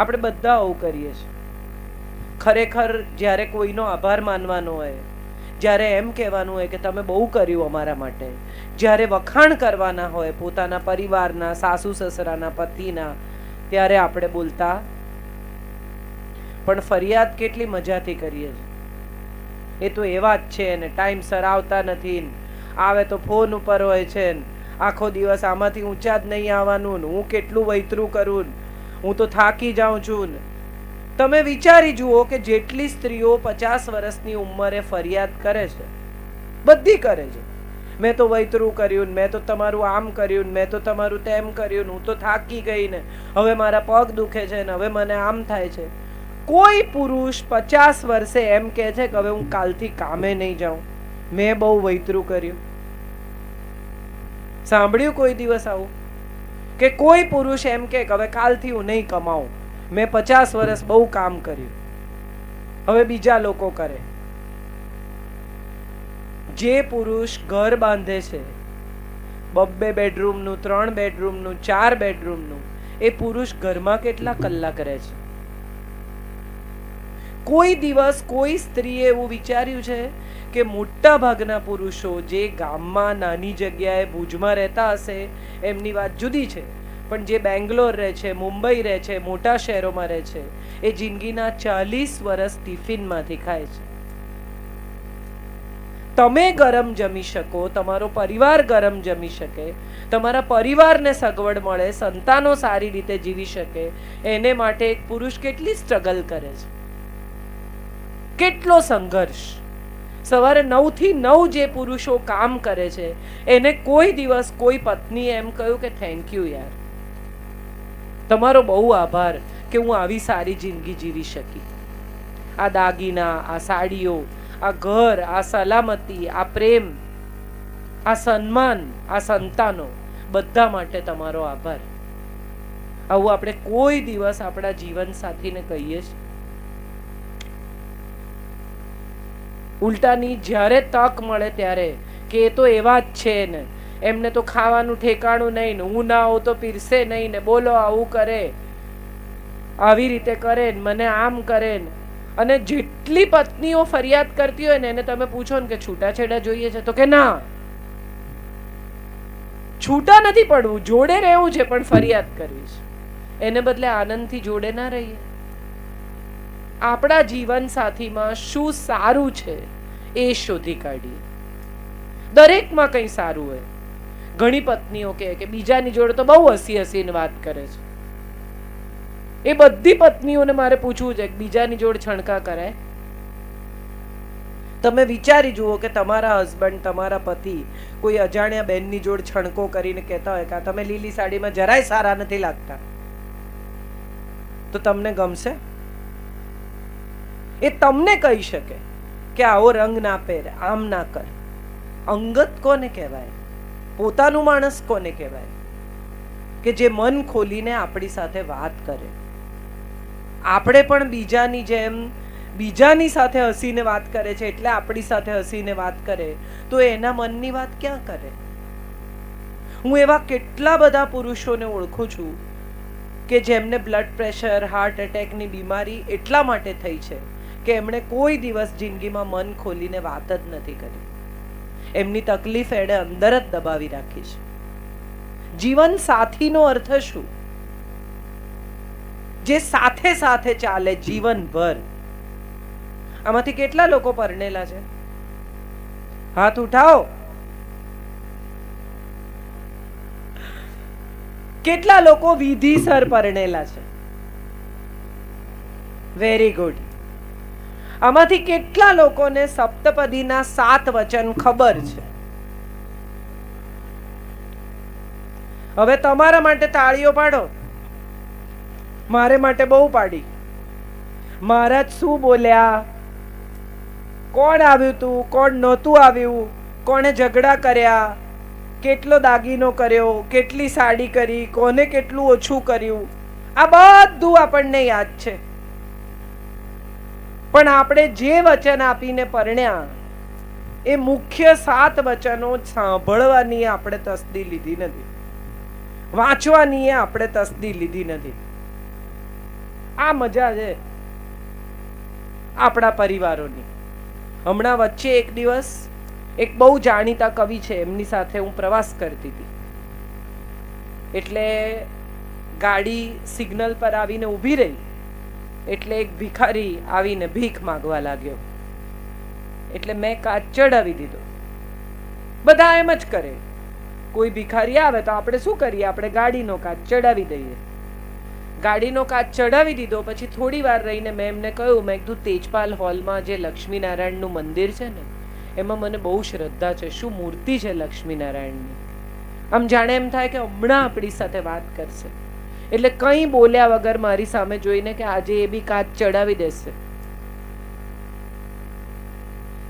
આપણે બધા આવું કરીએ છીએ. ખરેખર જ્યારે કોઈનો આભાર માનવાનો હોય, જ્યારે એમ કહેવાનું હોય કે તમે બહુ કર્યું અમારા માટે, જ્યારે વખાણ કરવાના હોય પોતાના પરિવારના, સાસુ, સસરાના, પતિના, ત્યારે આપણે બોલતા, પણ ફરિયાદ કેટલી મજાથી કરીએ છીએ. એ તો એવા જ છે ને ટાઈમસર આવતા નથી આવે તો ફોન ઉપર હોય છે આખો દિવસ આમાંથી ઊંચા જ નહીં આવવાનું હું કેટલું વૈતરું કરું હું તો થાકી જાઉં છું ને. તમે વિચારી જુઓ કે જેટલી સ્ત્રીઓ પચાસ વર્ષની ઉંમરે ફરિયાદ કરે છે, બધી કરે છે. મેં તો વૈતરું કર્યું મેં તો તમારું આમ કર્યું મેં તો તમારું તેમ કર્યું હું તો થાકી ગઈ ને. હવે મારા પગ દુખે છે ને, હવે મને આમ થાય છે. કોઈ પુરુષ પચાસ વર્ષે એમ કહે છે કે હવે હું કાલથી કામે નહીં જાઉં. મેં બહુ વૈતરું કર્યું. સાંભળ્યું કોઈ દિવસ આવું? કે કોઈ પુરુષ એમ કે હવે કાલથી હું નહીં કમાઉં. મેં પચાસ વર્ષ બહુ કામ કર્યું. હવે બીજા લોકો કરે. જે પુરુષ ઘર બાંધે છે, બબ્બે બેડરૂમનું ત્રણ બેડરૂમનું ચાર બેડરૂમનું એ પુરુષ ઘરમાં કેટલા કલાક રહે છે? કોઈ દિવસ કોઈ સ્ત્રીએ એવું વિચાર્યું છે કે મોટા ભાગના પુરુષો જે ગામમાં નાની જગ્યાએ ભુજમાં રહેતા હશે, એમની વાત જુદી છે. પણ જે બેંગ્લોર રહે છે, મુંબઈ રહે છે, મોટા શહેરોમાં રહે છે, એ જિંદગીના ચાલીસ વર્ષ ટિફિનમાંથી ખાય છે. તમે ગરમ જમી શકો, તમારો પરિવાર ગરમ જમી શકે, તમારા પરિવારને સગવડ મળે, સંતાનો સારી રીતે જીવી શકે, એને માટે એક પુરુષ કેટલી સ્ટ્રગલ કરે છે. કેટલો સંઘર્ષ. સવારે નવથી નવ જે પુરુષો કામ કરે છે, એને કોઈ દિવસ કોઈ પત્નીએ એમ કહ્યું કે થેન્ક યુ યાર. તમારો બહુ આભાર કે હું આવી સારી જિંદગી જીવી શકી. આ દાગીના, આ સાડીઓ, આ ઘર, આ સલામતી, આ પ્રેમ, આ સન્માન, આ સંતાનો, બધા માટે તમારો આભાર. આવું આપણે કોઈ દિવસ આપણા જીવન સાથીને કહીએ છીએ. ઉલટાની જ્યારે તક મળે ત્યારે કે એ તો એવા જ છે ને. એમને તો ખાવાનું ઠેકાણું નહીં ને, હું ના હોઉં તો પીરસે નહીં ને, બોલો આવું કરે. આવી રીતે કરે ને, મને આમ કરે ને. અને જેટલી પત્નીઓ ફરિયાદ કરતી હોય ને, એને તમે પૂછો ને કે છૂટાછેડા જોઈએ છે તો કે ના. છૂટા નથી પડવું, જોડે રહેવું છે પણ ફરિયાદ કરવી છે. એને બદલે આનંદથી જોડે ના રહીએ. આપણા જીવન સાથીમાં શું સારું છે એ શોધી કાઢીએ. દરેકમાં કંઈ સારું હોય. ઘણી પત્નીઓ કહે કે બીજાની જોડે તો બહુ હસી હસીને વાત કરે છે. એ બધી પત્નીઓને મારે પૂછવું છે કે બીજાની જોડે છણકા કરાય. તમે વિચારી જુઓ કે તમારા હસબન્ડ, તમારા પતિ કોઈ અજાણ્યા બેનની જોડ છણકો કરીને કહેતા હોય કે તમે લીલી સાડીમાં જરાય સારા નથી લાગતા. તો તમને ગમશે? એ તમને કહી શકે કે આવો રંગ ના પહેરે, આમ ના કર. અંગત કોને કહેવાય? પોતાનું માણસ કોને કહેવાય? કે જે મન ખોલીને આપણી સાથે વાત કરે. આપણે પણ બીજાની જેમ, બીજાની સાથે હસીને વાત કરે છે એટલે આપણી સાથે હસીને વાત કરે, તો એના મનની વાત ક્યાં કરે? હું એવા કેટલા બધા પુરુષોને ઓળખું છું કે જેમને બ્લડ પ્રેશર હાર્ટ એટેકની બીમારી એટલા માટે થઈ છે કે એમણે કોઈ દિવસ જિંદગીમાં મન ખોલીને વાત જ નથી કરી. એમની તકલીફ એણે અંદર જ દબાવી રાખી છે. જીવન સાથીનો અર્થ શું? જે સાથે સાથે ચાલે જીવનભર. આમાંથી કેટલા લોકો પરણેલા છે? હાથ ઉઠાવો. કેટલા લોકો વિધિસર પરણેલા છે? વેરી ગુડ આમાંથી કેટલા લોકોને સપ્તપદીના સાત વચન ખબર છે? હવે તમારા માટે તાળીઓ પાડો. મારે માટે બહુ પાડી. મહારાજ શું બોલ્યા? કોણ આવ્યું તું? કોણ નહોતું આવ્યું? કોણે ઝઘડા કર્યા? કેટલો દાગીનો કર્યો? કેટલી સાડી કરી? કોને કેટલું ઓછું કર્યું? આ બધું આપણને યાદ છે. પણ આપણે જે વચન આપીને પરણ્યા, એ મુખ્ય સાત વચનો સાંભળવાની આપણે તસદી લીધી નથી. વાંચવાની આપણે તસદી લીધી નથી. આ મજા છે આપણા પરિવારોની. હમણાં વચ્ચે એક દિવસ એક બહુ જાણીતા કવિ છે, એમની સાથે હું પ્રવાસ કરતી હતી. એટલે ગાડી સિગ્નલ પર આવીને ઊભી રહી. એટલે એક ભિખારી આવીને ભીખ માગવા લાગ્યો. એટલે મેં કાચ ચડાવી દીધો. બધા એમ જ કરે. કોઈ ભિખારી આવે તો આપણે શું કરીએ? આપણે ગાડીનો કાચ ચડાવી દઈએ. ગાડીનો કાચ ચડાવી દીધો, પછી થોડી વાર રહીને મેં એમને કહ્યું, મેં કીધું, તેજપાલ હોલમાં જે લક્ષ્મીનારાયણનું મંદિર છે ને, એમાં મને બહુ શ્રદ્ધા છે. શું મૂર્તિ છે લક્ષ્મીનારાયણની? આમ જાણે એમ થાય કે હમણાં આપણી સાથે વાત કરશે. એટલે કંઈ બોલ્યા વગર મારી સામે જોઈને કે આજે એ બી કાચ ચડાવી દેશે.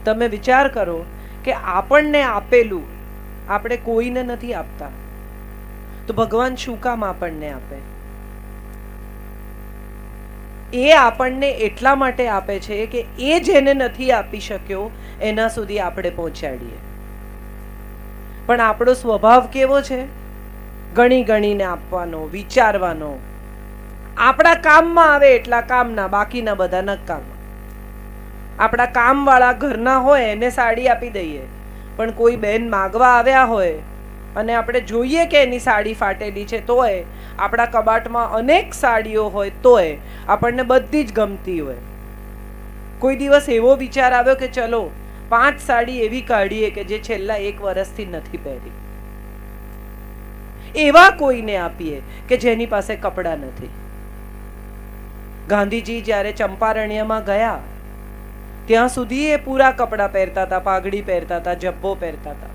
તમે વિચાર કરો કે આપણને આપેલું આપણે કોઈને નથી આપતા. તો ભગવાન શું કામ આપણને આપે? એ આપણને એટલા માટે આપે છે કે એ જેને નથી આપી શક્યો, એના સુધી આપણે પહોંચાડીએ. પણ આપણો સ્વભાવ કેવો છે? ગણી ગણીને આપવાનો, વિચારવાનો. આપણા કામમાં આવે એટલા કામના, બાકીના બધા નકામ આપણા કામવાળા ઘરના હોય એને સાડી આપી દઈએ. પણ કોઈ બેન માગવા આવ્યા હોય અને આપણે જોઈએ કે એની સાડી ફાટેલી છે તોય, આપણા કબાટમાં અનેક સાડીઓ હોય તોય આપણને બધી જ ગમતી હોય. કોઈ દિવસ એવો વિચાર આવ્યો કે ચલો, પાંચ સાડી એવી કાઢીએ કે જે છેલ્લા એક વર્ષથી નથી પહેરી. એવા કોઈને આપીએ કે જેની પાસે કપડાં નથી. ગાંધીજી જ્યારે ચંપારણ્યમાં ગયા, ત્યાં સુધી એ પૂરા કપડાં પહેરતા હતા, પાઘડી પહેરતા હતા, જબ્બો પહેરતા હતા.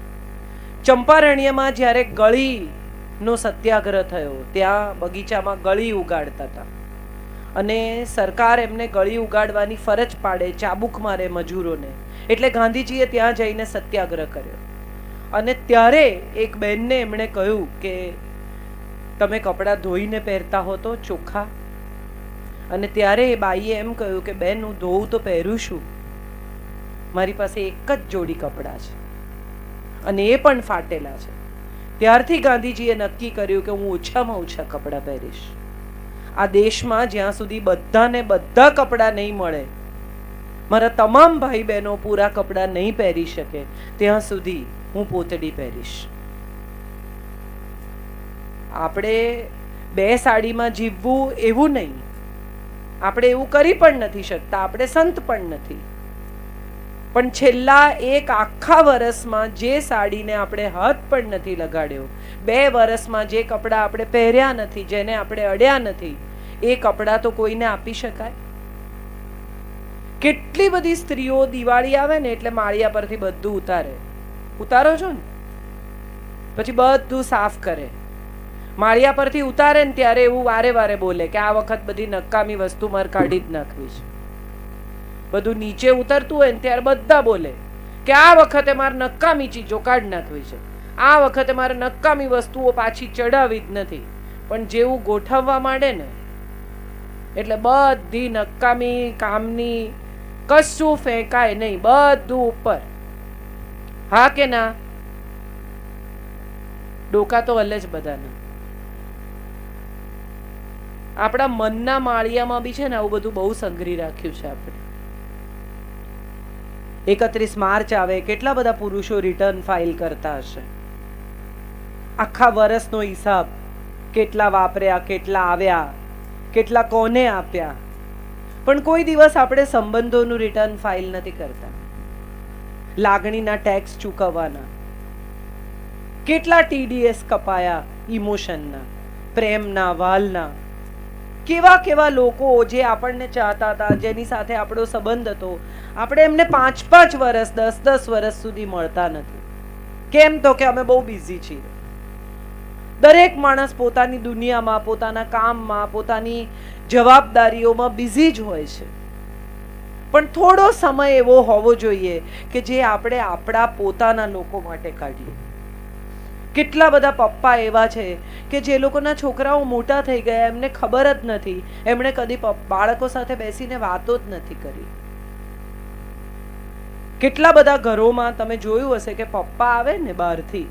ચંપારણ્યમાં જ્યારે ગળીનો સત્યાગ્રહ થયો, ત્યાં બગીચામાં ગળી ઉગાડતા હતા. અને સરકાર એમને ગળી ઉગાડવાની ફરજ પાડે ચાબુક મારે મજૂરોને. એટલે ગાંધીજીએ ત્યાં જઈને સત્યાગ્રહ કર્યો. અને ત્યારે એક બહેનને એમણે કહ્યું કે, તમે કપડાં ધોઈને પહેરતા હો તો ચોખ્ખા. અને ત્યારે એ બાઈએ એમ કહ્યું કે, બેન, હું ધોઉં તો પહેરું છું. મારી પાસે એક જ જોડી કપડાં છે. અને એ પણ ફાટેલા છે. ત્યારથી ગાંધીજીએ નક્કી કર્યું કે, હું ઓછામાં ઓછા કપડાં પહેરીશ. આ દેશમાં જ્યાં સુધી બધાને બધા કપડાં નહીં મળે, મારા તમામ ભાઈ બહેનો પૂરા કપડાં નહીં પહેરી શકે, ત્યાં સુધી હું પોતડી પહેરીશ. આપણે બે સાડીમાં જીવવું એવું નહીં. આપણે એવું કરી પણ નથી શકતા, આપણે સંત પણ નથી. પણ છેલ્લા એક આખા વર્ષમાં જે સાડીને આપણે હાથ પણ નથી લગાડ્યો, બે વર્ષમાં જે કપડાં આપણે પહેર્યા નથી, જેને આપણે અડ્યા નથી, એ કપડાં તો કોઈને આપી શકાય? કેટલી બધી સ્ત્રીઓ દિવાળી આવે ને એટલે માળિયા પરથી બધું ઉતારે. ઉતારો છો ને? પછી બધું સાફ કરે. માળિયા પરથી ઉતારે ને ત્યારે એવું વારે વારે બોલે કે આ વખત બધી નકામી વસ્તુ મારે કાઢી જ નાખવી છે બધું નીચે ઉતરતું હોય ને ત્યારે બધા બોલે કે આ વખતે મારે નકામી ચીજો કાઢી નાખવી છે. આ વખતે મારે નકામી વસ્તુઓ પાછી ચડાવી જ નથી. પણ જેવું ગોઠવવા માંડે ને, એટલે બધી નકામી કામની કશું ફેંકાય નહીં, બધું ઉપર. હા કે ના? ડોકા તો હલે જ બધાને. આપણા મનના માળિયામાં બી છે ને આવું બધું બહુ સંઘરી રાખ્યું છે આપણે. એકત્રીસ માર્ચ આવે, કેટલા બધા પુરુષો રિટર્ન ફાઇલ કરતા હશે? આખા વર્ષનો હિસાબ, કેટલા વાપર્યા, કેટલા આવ્યા, કેટલા કોને આપ્યા? પણ કોઈ દિવસ આપણે સંબંધોનું રિટર્ન ફાઇલ નથી કરતા. લાગણીના ટેક્સ ચૂકવવાના. કેટલા ટીડીએસ કપાયા ઇમોશનના પ્રેમના, વાલના. કેવા કેવા લોકો જે આપણને ચાહતા હતા, જેની સાથે આપણો સંબંધ હતો. આપણે એમને પાંચ પાંચ વર્ષ દસ દસ વર્ષ સુધી મળતા નથી. કેમ તો કે અમે બહુ બિઝી છીએ. દરેક માણસ પોતાની દુનિયામાં, પોતાના કામમાં, પોતાની જવાબદારીઓમાં બિઝી જ હોય છે. પણ થોડો સમય એવો હોવો જોઈએ કે જે આપણે આપણા પોતાના લોકો માટે કાઢીએ. કેટલા બધા પપ્પા એવા છે કે જે લોકોના છોકરાઓ મોટા થઈ ગયા, એમને ખબર જ નથી. એમણે કદી બાળકો સાથે બેસીને વાતો જ નથી કરી. કેટલા બધા ઘરોમાં તમે જોયું હશે કે પપ્પા આવે ને બહારથી.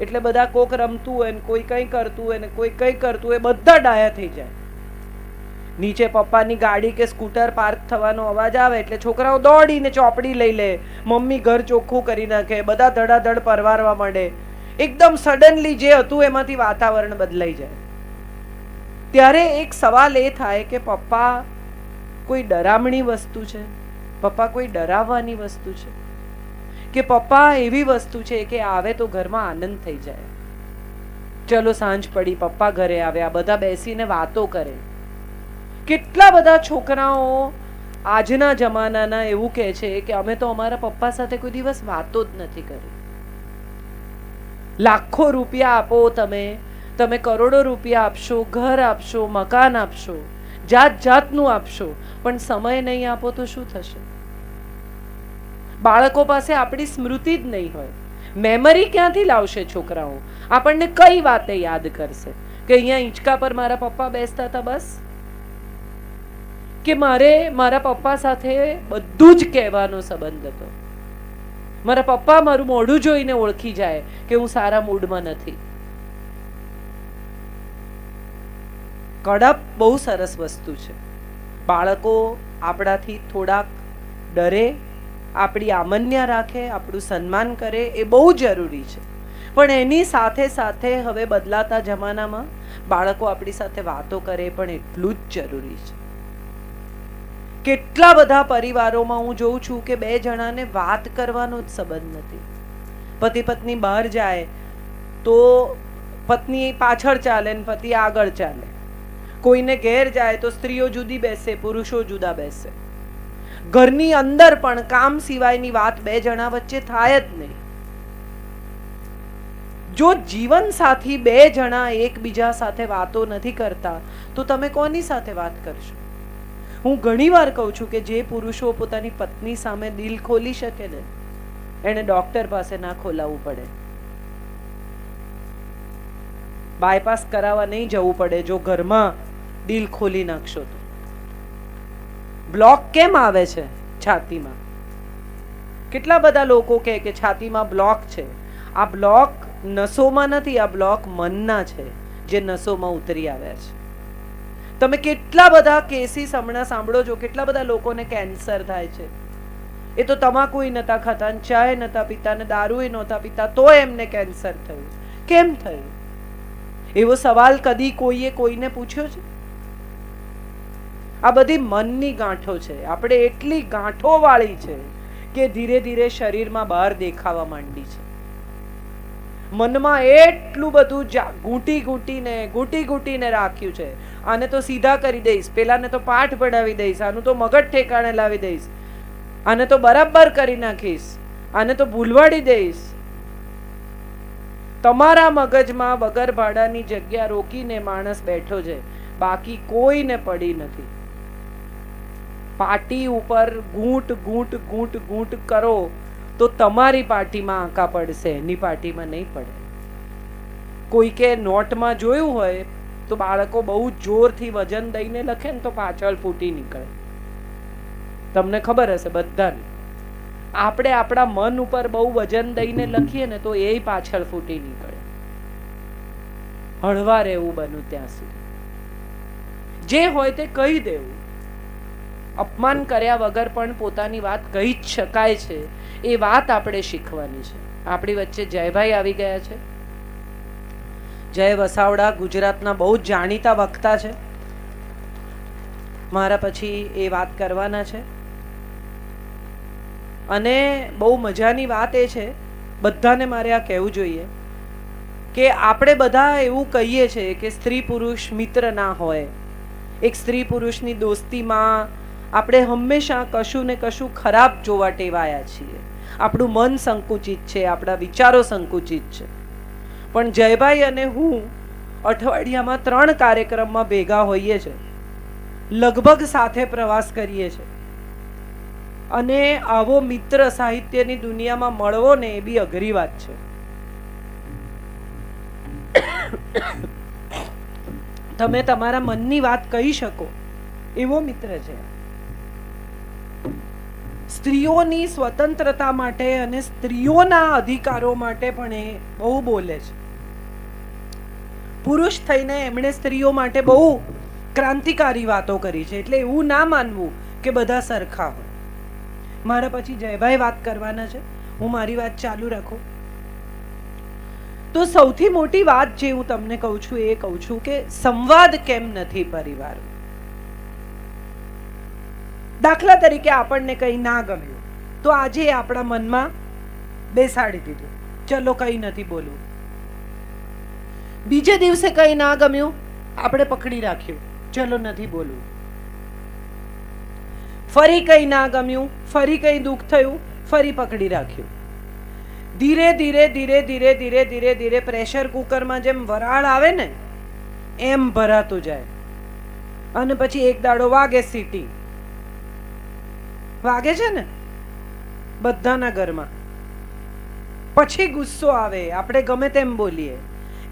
એટલે બધા કોક રમતું હોય ને કોઈ કંઈ કરતું હોય ને કોઈ કંઈ કરતું હોય, બધા ડાયા થઈ જાય. નીચે પપ્પાની ગાડી કે સ્કૂટર પાર્ક થવાનો અવાજ આવે એટલે છોકરાઓ દોડીને ચોપડી લઈ લે. મમ્મી ઘર ચોખ્ખું કરી નાખે, બધા ધડાધડ પરવારવા માંડે. એકદમ સડનલી જે હતું એમાંથી વાતાવરણ બદલાઈ જાય. ત્યારે એક સવાલ એ થાય કે પપ્પા કોઈ ડરામણી વસ્તુ છે? પપ્પા કોઈ ડરાવવાની વસ્તુ છે? કે પપ્પા એવી વસ્તુ છે કે આવે તો ઘરમાં આનંદ થઈ જાય? ચલો સાંજ પડી, પપ્પા ઘરે આવ્યા, બધા બેસીને વાતો કરે. કેટલા બધા છોકરાઓ આજના જમાનાના એવું કહે છે કે અમે તો અમારા પપ્પા સાથે કોઈ દિવસ વાતો જ નથી કરી. લાખો રૂપિયા આપો તમે તમે કરોડો રૂપિયા આપશો, ઘર આપશો, મકાન આપશો જાત જાતનું આપશો, પણ સમય નહીં આપો તો શું થશે? બાળકો પાસે આપણી સ્મૃતિ જ નહીં હોય. મેમરી ક્યાંથી લાવશે છોકરાઓ? આપણને કઈ વાતે યાદ કરશે? કે અહીંયા હિંચકા પર મારા પપ્પા બેસતા હતા બસ? કે મારે મારા પપ્પા સાથે બધું જ કહેવાનો સંબંધ હતો. મારા પપ્પા મારું મોઢું જોઈને ઓળખી જાય કે હું સારા મૂડમાં નથી. કડપ બહુ સરસ વસ્તુ છે. બાળકો આપણાથી થોડાક ડરે, આપણી આમન્ય રાખે, આપણું સન્માન કરે એ બહુ જરૂરી છે. પણ એની સાથે સાથે હવે બદલાતા જમાનામાં બાળકો આપણી સાથે વાતો કરે પણ એટલું જ જરૂરી છે. કેટલા બધા પરિવારોમાં હું જોઉં છું કે બે જણાને વાત કરવાનો જ સંબંધ નથી. પતિ પત્ની બહાર જાય તો પત્ની પાછળ ચાલે ને પતિ આગળ ચાલે. કોઈને ઘેર જાય તો સ્ત્રીઓ જુદી બેસે, પુરુષો જુદા બેસે. ઘરની અંદર પણ કામ સિવાયની વાત બે જણા વચ્ચે થાય જ નહીં. જો જીવન સાથી બે જણા એકબીજા સાથે વાતો નથી કરતા, તો તમે કોની સાથે વાત કરશો? હું ઘણીવાર કહું છું કે જે પુરુષો પોતાની પત્ની સામે દિલ ખોલી શકે ને, એને ડોક્ટર પાસે ના ખોલાવવું પડે. બાયપાસ કરાવવા નહીં જવું પડે જો ઘરમાં દિલ ખોલી નાખશો તો. બ્લોક કેમ આવે છે છાતીમાં? કેટલા બધા લોકો કહે કે છાતીમાં બ્લોક છે. આ બ્લોક નસોમાં નથી, આ બ્લોક મનના છે, જે નસોમાં ઉતરી આવ્યા છે. તમે કેટલા બધા કેસીસ હમણાં સાંભળો છો? કેટલા બધા લોકોને કેન્સર થાય છે? એ તો તમાકુય નતા ખાતા ચાય નતા પીતા, ને દારૂય નહોતા પીતા, તો એમને કેન્સર થયું. કેમ થયું? એવો સવાલ કદી કોઈએ કોઈને પૂછ્યો છે? આ બધી મનની ગાંઠો છે. આપણે એટલી ગાંઠો વાળી છે કે ધીરે ધીરે શરીરમાં બહાર દેખાવા માંડી છે. મનમાં એટલું બધું ઘૂંટી ઘૂંટીને ઘૂંટી ઘૂંટીને રાખ્યું છે. આને તો સીધા કરી દઈશ, પેલાને તો પાઠ ભણાવી દઈશ, આનું તો મગજ ઠેકાણે લાવી દઈશ. આને તો બરાબર કરી નાખીશ, આને તો ભૂલવાડી દઈશ. તમારા મગજમાં વગર ભાડાની જગ્યા રોકીને માણસ બેઠો છે, બાકી કોઈને પડી નથી. પાટી ઉપર ઘૂંટ ઘૂંટ ઘૂંટ ઘૂંટ કરો, તો તમારી પાટીમાં આંકા પડશે, એની પાટીમાં નહીં પડે. કોઈ કે નોટમાં જોયું હોય તો બાળકો બહુ જોરથી વજન દઈને લખે ને તો પાછળ ફૂટી નીકળે. તમને ખબર હશે બધાને. આપણે આપણા મન ઉપર બહુ વજન દઈને લખીએ ને તો એ પાછળ ફૂટી નીકળે. હળવા રહેવું બન્યું ત્યાં સુધી. જે હોય તે કહી દેવું. અપમાન કર્યા વગર પણ પોતાની વાત કહી જ શકાય છે. એ વાત આપણે શીખવાની છે. આપણી વચ્ચે જયભાઈ આવી ગયા છે. જય વસાવડા, ગુજરાતના બહુ જ જાણીતા વક્તા છે. મારા પછી એ વાત કરવાના છે. અને બહુ મજાની વાત એ છે, બધાને મારે આ કહેવું જોઈએ કે આપણે બધા એવું કહીએ છીએ કે સ્ત્રી પુરુષ મિત્ર ના હોય. એક સ્ત્રી પુરુષની દોસ્તીમાં આપણે હંમેશા કશું ને કશું ખરાબ જોવા ટેવાયા છીએ. આપણું મન સંકુચિત છે, આપણા વિચારો સંકુચિત છે. પણ જયભાઈ અને હું અઠવાડિયામાં ત્રણ કાર્યક્રમમાં ભેગા હોઈએ છીએ લગભગ સાથે પ્રવાસ કરીએ છીએ અને આવો મિત્ર સાહિત્યની દુનિયામાં મળવો ને એ બી અઘરી વાત છે. તમે તમારા મનની વાત કહી શકો એવો મિત્ર છે. સ્ત્રીઓની સ્વતંત્રતા માટે અને સ્ત્રીઓના અધિકારો માટે પણ એ બહુ બોલે છે. પુરુષ થઈને એમણે સ્ત્રીઓ માટે બહુ ક્રાંતિકારી વાતો કરી છે. એટલે એવું ના માનવું કે બધા સરખા હોય. મારા પછી જયભાઈ વાત કરવાના છે. હું મારી વાત ચાલુ રાખું. તો સૌથી મોટી વાત જે હું તમને કહું છું એ કહું છું કે સંવાદ કેમ નથી પરિવાર? દાખલા તરીકે આપણને કંઈ ના ગમ્યું, તો આજે આપણા મનમાં બેસાડી દીધું. ચલો કંઈ નથી બોલવું. બીજે દિવસે કંઈ ના ગમ્યું? આપણે પકડી રાખ્યું. ચલો નથી બોલવું. ફરી કંઈ ના ગમ્યું, ફરી કંઈ દુઃખ થયું, ફરી પકડી રાખ્યું. ધીરે ધીરે ધીરે ધીરે ધીરે ધીરે ધીરે પ્રેશર કુકરમાં જેમ વરાળ આવે ને, એમ ભરાતું જાય. અને પછી એક દાડો વાગે સીટી. વાગે છે ને? બધાના ઘરમાં. પછી ગુસ્સો આવે. આપણે ગમે તેમ બોલીએ.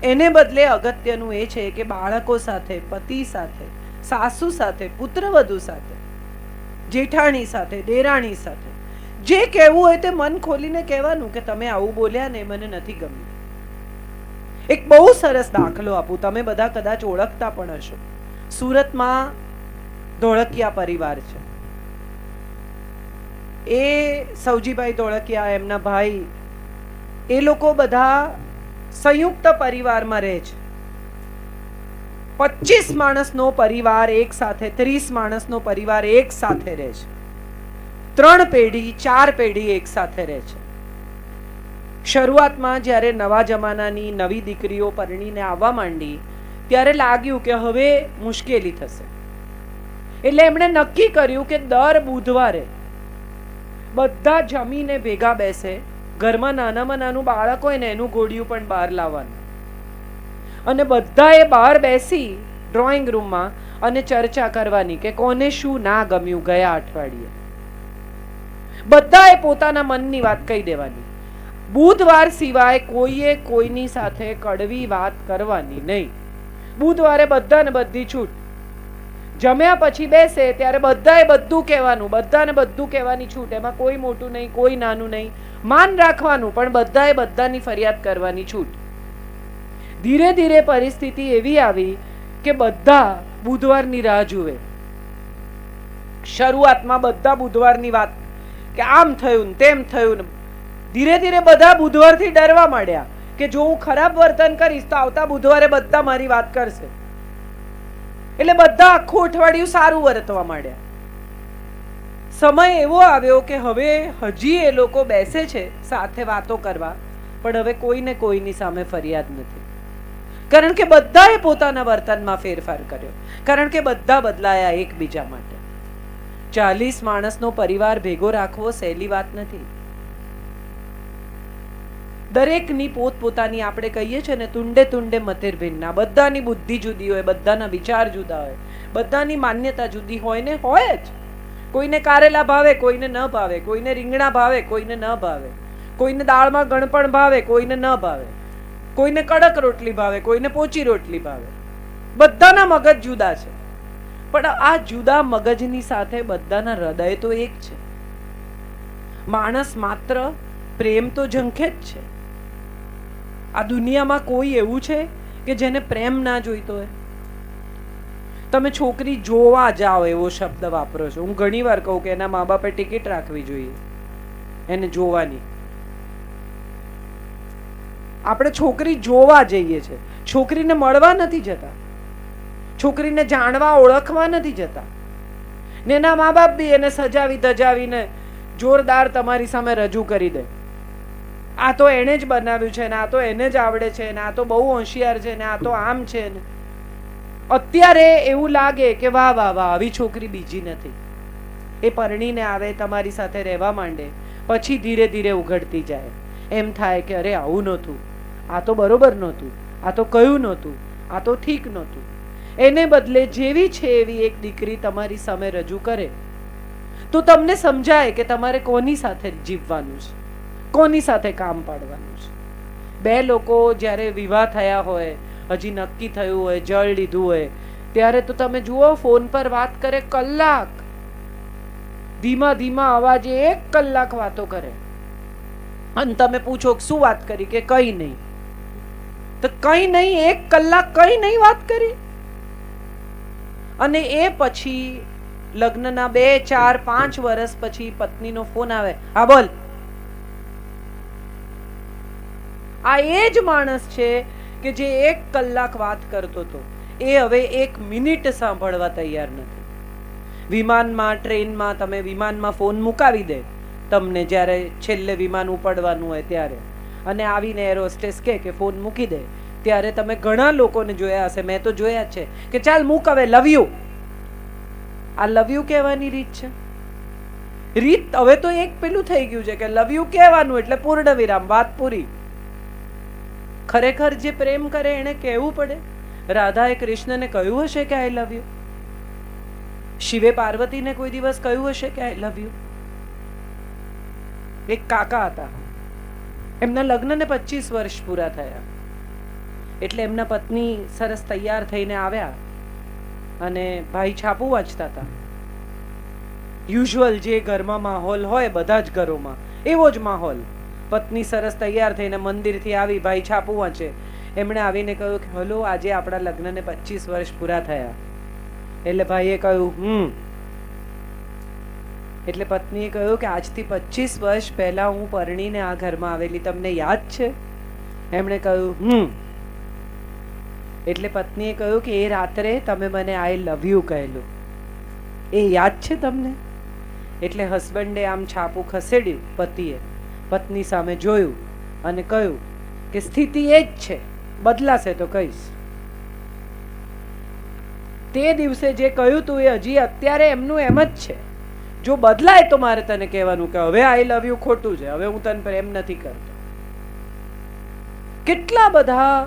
એને બદલે અગત્યનું એ છે કે બાળકો સાથે, પતિ સાથે, સાસુ સાથે પુત્રવધુ સાથે, જેઠાણી સાથે, દેરાણી સાથે. જે કહેવું હોય તે મન ખોલીને કહેવાનું કે તમે આવું બોલ્યા ને મને નથી ગમ્યું. એક બહુ સરસ દાખલો આપું. તમે બધા કદાચ ઓળખતા પણ હશો. સુરતમાં ધોળકિયા પરિવાર છે. એ સૌજીભાઈ ધોળકિયા, એમના ભાઈ, એ લોકો બધા સંયુક્ત પરિવારમાં રહે છે. પચીસ માણસનો પરિવાર એક સાથે, ત્રીસ માણસનો પરિવાર એક સાથે રહે છે. ત્રણ પેઢી, ચાર પેઢી એક સાથે રહે છે. શરૂઆતમાં જ્યારે નવા જમાનાની નવી દીકરીઓ પરણીને આવવા માંડી, ત્યારે લાગ્યું કે હવે મુશ્કેલી થશે. એટલે એમણે નક્કી કર્યું કે દર બુધવારે બધા જમીને ભેગા બેસે ઘરમાં નાનામાં નાનું બાળક હોય ને, એનું ઘોડિયું પણ બહાર લાવવાનું. અને બધાએ બહાર બેસી ડ્રોઈંગ રૂમમાં અને ચર્ચા કરવાની કે કોને શું ના ગમ્યું ગયા અઠવાડિયે. બધાએ પોતાના મનની વાત કહી દેવાની. બુધવાર સિવાય કોઈએ કોઈની સાથે કડવી વાત કરવાની નહીં. બુધવારે બધાને બધી છૂટ. જમ્યા પછી બેસે ત્યારે બધાએ બધું કહેવાનું, બધાને બધું કહેવાની છૂટ. એમાં કોઈ મોટું નહીં, કોઈ નાનું નહીં. માન રાખવાનું, પણ બધાએ બધાની ફરિયાદ કરવાની છૂટ. ધીરે ધીરે પરિસ્થિતિ એવી આવી કે બધા બુધવારની રાહ જુએ. શરૂઆતમાં બધા બુધવારની વાત કે આમ થયું ને તેમ થયું ને. ધીરે ધીરે બધા બુધવારથી ડરવા માંડ્યા કે જો હું ખરાબ વર્તન કરીશ તો આવતા બુધવારે બધા મારી વાત કરશે. એટલે બધા આખું અઠવાડિયું સારું વર્તવા માંડ્યા. સમય એવો આવ્યો કે હવે હજી એ લોકો બેસે છે સાથે વાતો કરવા, પણ હવે કોઈને કોઈની સામે ફરિયાદ નથી. કારણ કે બધાએ પોતાના વર્તનમાં ફેરફાર કર્યો. કારણ કે બધા બદલાયા એકબીજા માટે. ચાલીસ માણસનો પરિવાર ભેગો રાખવો સહેલી વાત નથી. દરેકની પોતપોતાની આપણે કહીએ છીએ ને, તુંડે તુંડે મતેરભિન્ના બધાની બુદ્ધિ જુદી હોય, બધાના વિચાર જુદા હોય. બધાની માન્યતા જુદી હોય ને, હોય જ. કોઈને કારેલા ભાવે, કોઈને ન ભાવે. કોઈને રીંગણા ભાવે, કોઈને ન ભાવે. કોઈને દાળમાં ગણપણ ભાવે, કોઈને ન ભાવે. કોઈને કડક રોટલી ભાવે, કોઈને પોચી રોટલી ભાવે. બધાના મગજ જુદા છે. પણ આ જુદા મગજની સાથે બધાના હૃદય તો એક છે. માણસ માત્ર પ્રેમ તો ઝંખે જ છે. આ દુનિયામાં કોઈ એવું છે કે જેને પ્રેમ ના જોઈતો હોય? તમે છોકરી જોવા જાઓ એવો શબ્દ વાપરો છો. હું ઘણી વાર કહું કે એના મા બાપે ટિકિટ રાખવી જોઈએ. એને જોવાની. આપણે છોકરી જોવા જઈએ છે. છોકરીને મળવા નથી જતા. છોકરીને જાણવા, ઓળખવા નથી જતા. ને એના મા બાપ બી એને સજાવી ધજાવીને જોરદાર તમારી સામે રજૂ કરી દે. આ તો એણે જ બનાવ્યું છે ને, આ તો એને જ આવડે છે ને, આ તો બહુ હોશિયાર છે ને, આ તો આમ છે ને. અત્યારે એવું લાગે કે વાહ વાહ વાહ, આવી છોકરી બીજી નથી. એ પરણીને આવે તમારી સાથે રહેવા માંડે, પછી ધીરે ધીરે ઉઘડતી જાય. એમ થાય કે અરે, આવું નહોતું. આ તો બરોબર નહોતું. આ તો કયું નહોતું. આ તો ઠીક નહોતું. એને બદલે જેવી છે એવી એક દીકરી તમારી સામે રજૂ કરે. તો તમને સમજાય કે તમારે કોની સાથે જીવવાનું છે? કોની સાથે કામ પાડવાનું છે? બે લોકો જ્યારે વિવાહ થયા હોય, હજી નક્કી થયું હોય, જળ લીધું હોય, ત્યારે તો તમે જુઓ, ફોન પર વાત કરે કલાક. ધીમા ધીમા અવાજે એક કલાક વાતો કરે. અને તમે પૂછો શું વાત કરી કે કઈ નહીં. તો કઈ નહીં, એક કલાક કઈ નહીં વાત કરી. અને એ પછી લગ્નના બે, ચાર, પાંચ વર્ષ પછી પત્નીનો ફોન આવે. હા, બોલ. આ એ જ માણસ છે કે જે એક કલાક વાત કરતો હતો. એ હવે એક મિનિટ સાંભળવા તૈયાર નથી. વિમાનમાં, ટ્રેનમાં તમે વિમાનમાં ફોન મુકાવી દે. તમને જ્યારે છેલ્લે વિમાન ઉપડવાનું હોય ત્યારે. અને આવીને એર હોસ્ટેસ કે ફોન મૂકી દે. ત્યારે તમે ઘણા લોકોને જોયા હશે. મેં તો જોયા છે કે ચાલ મૂક હવે, લવ યુ. આ લવ યુ કહેવાની રીત છે? રીત હવે તો એક પેલું થઈ ગયું છે કે લવ યુ કહેવાનું એટલે પૂર્ણ વિરામ, વાત પૂરી. ખરેખર જે પ્રેમ કરે એને કહેવું પડે? રાધાએ કૃષ્ણને કહ્યું હશે કે આઈ લવ યુ શિવે પાર્વતીને કોઈ દિવસ કહ્યું હશે કે આઈ લવ યુ એક કાકા હતા. એમના લગ્નને પચીસ વર્ષ પૂરા થયા. એટલે એમના પત્ની સરસ તૈયાર થઈને આવ્યા અને ભાઈ છાપું વાંચતા હતા. યુઝ્યુઅલ જે ઘરમાં માહોલ હોય બધા જ ઘરોમાં, એવો જ માહોલ. પત્ની સરસ તૈયાર થઈને મંદિરથી આવી ભાઈ છાપું વાંચે. એમણે આવીને કહ્યું કે, હલો, આજે આપણા લગ્નને પચીસ વર્ષ પૂરા થયા. એટલે ભાઈએ કહ્યું, હમ. એટલે પત્નીએ કહ્યું કે, આજથી પચીસ વર્ષ પહેલા હું પરણીને આ ઘરમાં આવેલી. તમને યાદ છે? એમણે કહ્યું, હમ. એટલે પત્નીએ કહ્યું કે, એ રાત્રે તમે મને આઈ લવ યુ કહેલું. એ યાદ છે તમને? એટલે હસબન્ડે આમ છાપું ખસેડ્યું પતિએ. પત્ની સામે જોયું અને કહ્યું કે સ્થિતિ એ જ છે, બદલાશે તો કહીશ. તે દિવસે જે કહ્યું તું એ હજી અત્યારે એમનું એમ જ છે. જો બદલાય તો મારે તને કહેવાનું કે હવે આઈ લવ યુ ખોટું છે, હવે હું તને પ્રેમ નથી કરતો. કેટલા બધા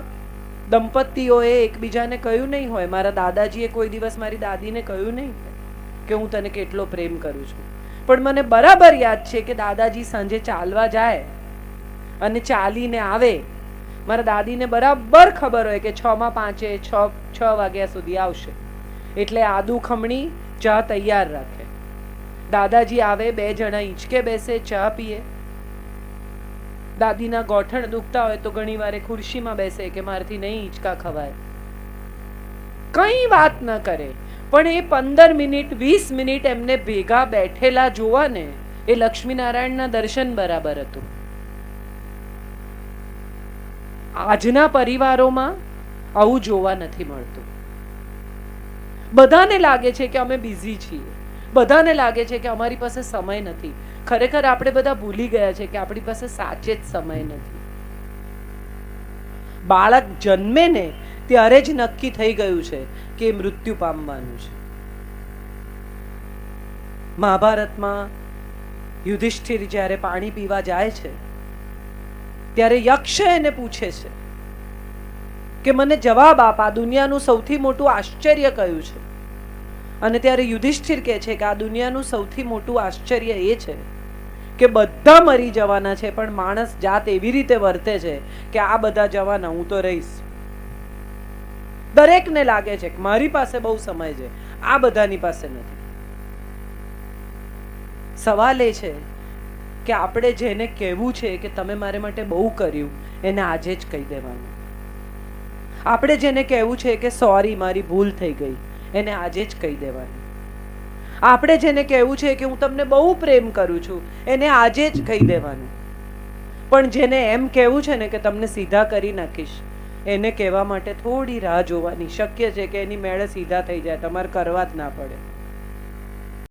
દંપતીઓએ એકબીજાને કહ્યું નહીં હોય. મારા દાદાજીએ કોઈ દિવસ મારી દાદીને કહ્યું નહીં કે હું તને કેટલો પ્રેમ કરું છું. પણ મને બરાબર યાદ છે કે દાદાજી સાંજે ચાલવા જાય અને ચાલીને આવે. મારા દાદીને બરાબર ખબર હોય કે છ માં પાંચે, છ છ વાગ્યા સુધી આવશે. એટલે આદુ ખમણી ચા તૈયાર રાખે. દાદાજી આવે, બે જણા ઈંચકે બેસે, ચા પીએ. દાદીના ગોઠણ દુખતા હોય તો ઘણી વાર ખુરશીમાં બેસે કે મારથી નહીં હિંચકા ખવાય. કઈ વાત ન કરે. પણ એ પંદર મિનિટ, વીસ મિનિટ એમને ભેગા બેઠેલા જોવાને એ લક્ષ્મીનારાયણના દર્શન બરાબર હતું. આજના પરિવારોમાં આવું જોવા નથી મળતું. બધાને લાગે છે કે અમે બિઝી છીએ. બધાને લાગે છે કે અમારી પાસે સમય નથી. ખરેખર આપણે બધા ભૂલી ગયા છે કે આપણી પાસે સાચે જ સમય નથી. બાળક જન્મે ને ત્યારે જ નક્કી થઈ ગયું છે કે મૃત્યુ પામવાનું છે. મહાભારતમાં યુધિષ્ઠિર જ્યારે પાણી પીવા જાય છે, ત્યારે યક્ષ એને પૂછે છે કે મને જવાબ આપ આ દુનિયાનું સૌથી મોટું આશ્ચર્ય કયું છે? અને ત્યારે યુધિષ્ઠિર કહે છે કે આ દુનિયાનું સૌથી મોટું આશ્ચર્ય એ છે કે બધા મરી જવાના છે, પણ માણસ જાત એવી રીતે વર્તે છે કે આ બધા જવાના હું તો રહીશ. દરેકને લાગે છે કે મારી પાસે બહુ સમય છે. આ બધાની પાસે નથી. સવાલ એ છે કે આપણે જેને કહેવું છે કે તમે મારે માટે બહુ કર્યું, એને આજે જ કહી દેવાનું. આપણે જેને કહેવું છે કે સોરી, મારી ભૂલ થઈ ગઈ, એને આજે જ કહી દેવાનું. આપણે જેને કહેવું છે કે હું તમને બહુ પ્રેમ કરું છું, એને આજે જ કહી દેવાનું. પણ જેને એમ કહેવું છે ને કે તમને સીધા કરી નાખીશ એને કહેવા માટે થોડી રાહ જોવાની શક્ય છે કે એની મેળે સીધા થઈ જાય, તમારે કરવા જ ના પડે.